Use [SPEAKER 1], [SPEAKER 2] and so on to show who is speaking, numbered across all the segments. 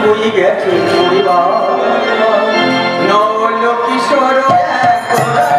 [SPEAKER 1] বই গেছে নল কিশোর এক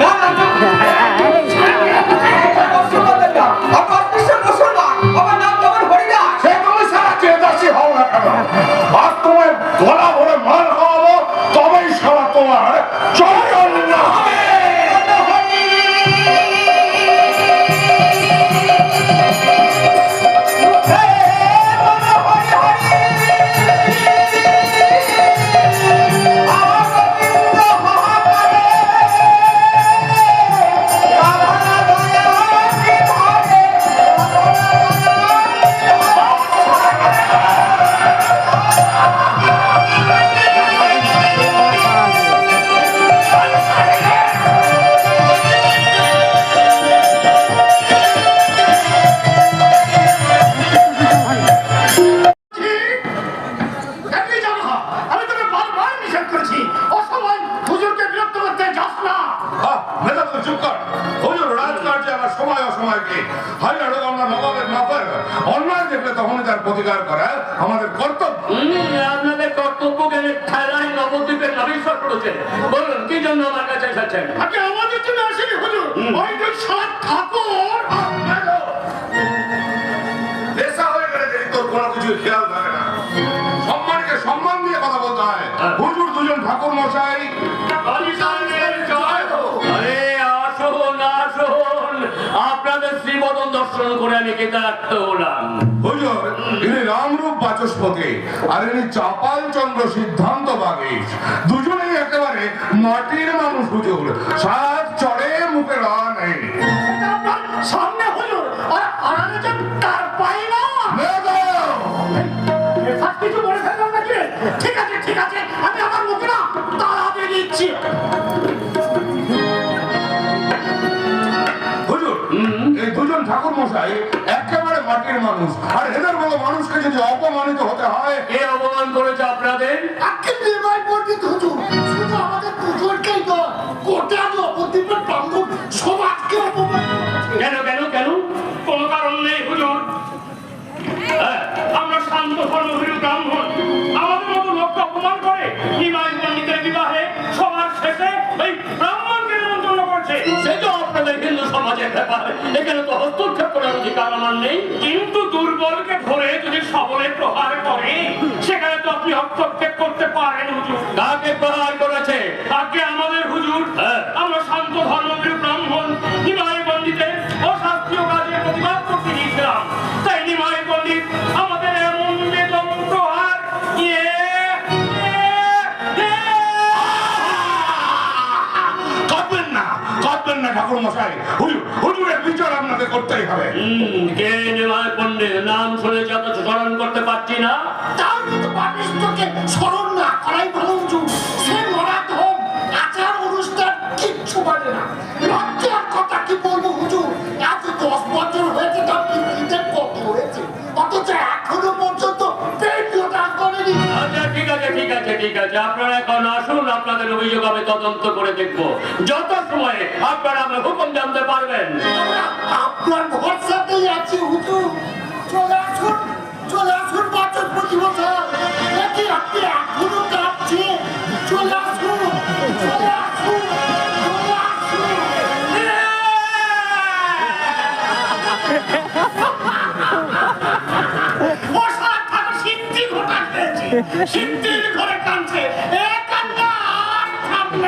[SPEAKER 1] না না
[SPEAKER 2] সময় অসময় কি হয় না আমরা নবাবের মাফের অন্যায় দেখলে তখনই তার প্রতিকার করা। আমাদের কর্তব্য।
[SPEAKER 3] আপনাদের কর্তব্যকে খেলায় নবদ্বীপের নাবিশ্বর করেছেন। বলুন কি জন্য আমার কাছে এসেছেন?
[SPEAKER 4] আমাদের জন্য আসেনি হুজুর।
[SPEAKER 3] আপনাদের শ্রীবদন দর্শন করে আমি কৃতার্থ হলাম।
[SPEAKER 2] হুজুর ইনি রামরূপ বাচস্পতি আর ইনি চাপাল চন্দ্র সিদ্ধান্ত বাগিস দুজনেই একেবারে মাটির মানুষ হুজুর। সাত চড়ে মুখে রা নেই।
[SPEAKER 4] সামনে হুজুর আর আড়ালে যে তার পাই না। কিছু বলে ফেললাম নাকি? ঠিক আছে ঠিক আছে আমি আমার মুখে না তাড়া দিয়ে দিচ্ছি।
[SPEAKER 2] ঠাকুর মশাই একেবারে মাটির মানুষ। আর এদের মতো মানুষকে যদি অপমানিত হতে হয়
[SPEAKER 3] কে অপমান করেছে আপনাদের?
[SPEAKER 4] আজকে নির্ণয় হুজুর শুধু আমাদের দুজনকেই নয় গোটা নবদ্বীপের প্রাঙ্গণ সমাজকে অপমান
[SPEAKER 3] কেন কেন কেন? কোনো কারণ নেই হুজুর। হ্যাঁ, আমরা শান্ত ধর্মভীরু ব্রাহ্মণ। আমাদের মতো লোককে অপমান করে নিমাই পণ্ডিতের বিবাহে সবার শেষে ওই ব্রাহ্মণকে নিমন্ত্রণ করছে সে তো আপনাদের হিন্দু সমাজের ব্যাপার। এখানে তো হস্তক্ষেপ করার অধিকার আমার নেই। কিন্তু দুর্বলকে ধরে যদি সবলে প্রহার করে সেখানে তো আপনি হস্তক্ষেপ করতে পারেন হুজুর। কাকে প্রহার করেছে? আগে আমাদের হুজুর। আমরা
[SPEAKER 2] ঠাকুর মশাই হুজুর হুজুরের বিচার আপনাকে করতেই হবে।
[SPEAKER 3] কে নিলয় পণ্ডিত নাম শুনে যত স্মরণ করতে পারছি না?
[SPEAKER 4] তার মতো পাপিষ্ঠকে স্মরণ না করাই ভালো হুজুর।
[SPEAKER 3] আপনাদের অভিযোগ আমি তদন্ত করে দেখব। যত সময়ে আপনারা আমার হুকুম জানতে পারবেন।
[SPEAKER 4] আপনার ভরসাতেই আছি, হুজুর। চলে আসুন চলে আসুন প্রতি বছর নাকি আপনি এখনও কাঁপছেন চলে আসুন চলে আসুন সিদ্ধির ঘরে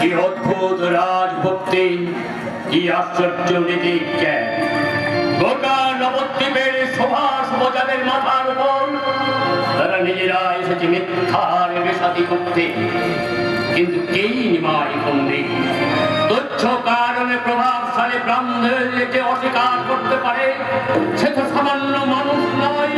[SPEAKER 3] কি অদ্ভুত রাজভক্তি, কি আশ্চর্য নীতি নবদ্বীপের সুভাষ বোঝাদের মাথার উপর তারা নিজেরা এসেছে মিথ্যার বেসাদি করতে। কিন্তু কেই নিমাই পণ্ডিত তুচ্ছ কারণে প্রভাবশালী ব্রাহ্মণকে অস্বীকার করতে পারে, সে তো সামান্য মানুষ নয়।